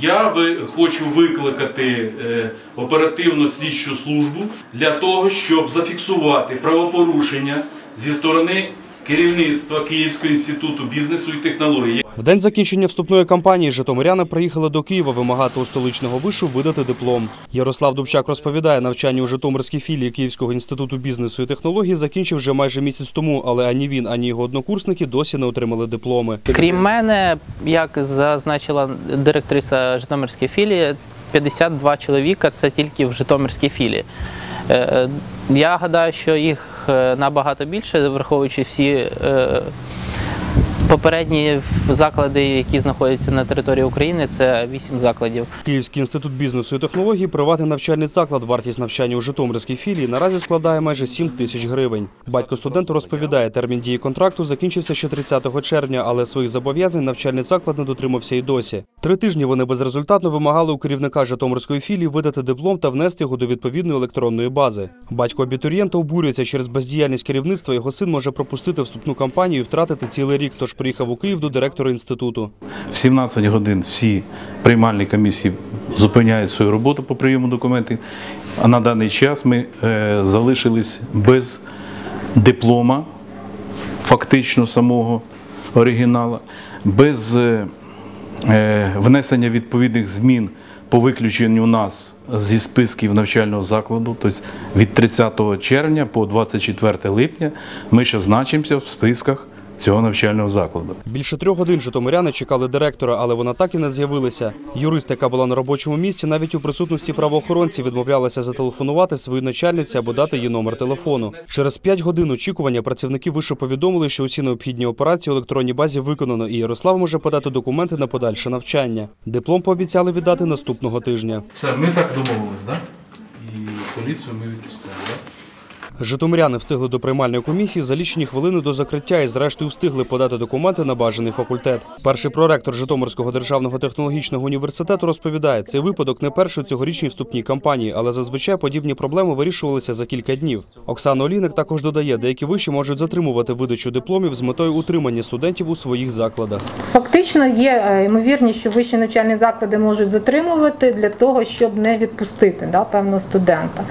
Я хочу викликати е, оперативну слідчу службу для того, щоб зафіксувати правопорушення зі сторони керівництва Київського інституту бізнесу і технологій. В день закінчення вступної кампанії житомиряни приїхали до Києва вимагати у столичного вишу видати диплом. Ярослав Дубчак розповідає, навчання у Житомирській філії Київського інституту бізнесу і технологій закінчив вже майже місяць тому, але ані він, ані його однокурсники досі не отримали дипломи. Крім мене, як зазначила директориця Житомирської філії, 52 чоловіка це тільки в Житомирській філії. Е, Я гадаю, що їх е, набагато більше, враховуючи всі е, попередні заклади, які знаходяться на території України, це 8 закладів. Київський інститут бізнесу і технологій приватний навчальний заклад. Вартість навчання у Житомирській філії наразі складає майже 7 тисяч гривень. Батько студенту розповідає, термін дії контракту закінчився ще 30 червня, але своїх зобов'язань навчальний заклад не дотримався і досі. Три тижні вони безрезультатно вимагали у керівника Житомирської філії видати диплом та внести його до відповідної електронної бази. Батько абітурієнта обурюється через бездіяльність керівництва. Його син може пропустити вступну кампанію і втратити цілий рік. Тож приїхав у Київ до директора інституту. В 17 годин всі приймальні комісії зупиняють свою роботу по прийому документів, а на даний час ми е, залишились без диплома, фактично самого оригінала, без е, внесення відповідних змін по виключенню нас зі списків навчального закладу, тобто від 30 червня по 24 липня ми ще значимося в списках цього навчального закладу. Більше трьох годин житомиряни чекали директора, але вона так і не з'явилася. Юрист, яка була на робочому місці, навіть у присутності правоохоронців відмовлялася зателефонувати своїй начальниці або дати їй номер телефону. Через п'ять годин очікування працівники вишу повідомили, що усі необхідні операції у електронній базі виконано, і Ярослав може подати документи на подальше навчання. Диплом пообіцяли віддати наступного тижня. Все, ми так домовились, так? І поліцію ми відпускаємо, так? Житомиряни встигли до приймальної комісії за лічені хвилини до закриття і зрештою встигли подати документи на бажаний факультет. Перший проректор Житомирського державного технологічного університету розповідає, цей випадок не перший у цьогорічній вступній кампанії, але зазвичай подібні проблеми вирішувалися за кілька днів. Оксана Олійник також додає, деякі виші можуть затримувати видачу дипломів з метою утримання студентів у своїх закладах. Фактично є е, ймовірність, що вищі навчальні заклади можуть затримувати для того, щоб не відпустити да, певного студента.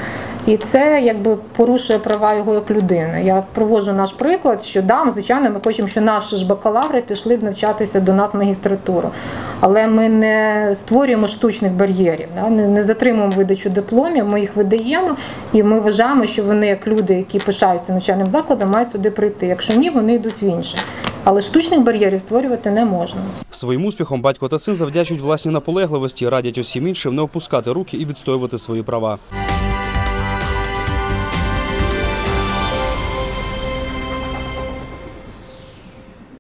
І це якби порушує права його як людини. Я проводжу наш приклад, що да, звичайно, ми хочемо, щоб наші ж бакалаври пішли б навчатися до нас в магістратуру. Але ми не створюємо штучних бар'єрів, да, не, затримуємо видачу дипломів, ми їх видаємо, і ми вважаємо, що вони, як люди, які пишаються навчальним закладом, мають сюди прийти. Якщо ні, вони йдуть в інше. Але штучних бар'єрів створювати не можна. Своїм успіхом батько та син завдячують власній наполегливості, радять усім іншим не опускати руки і відстоювати свої права.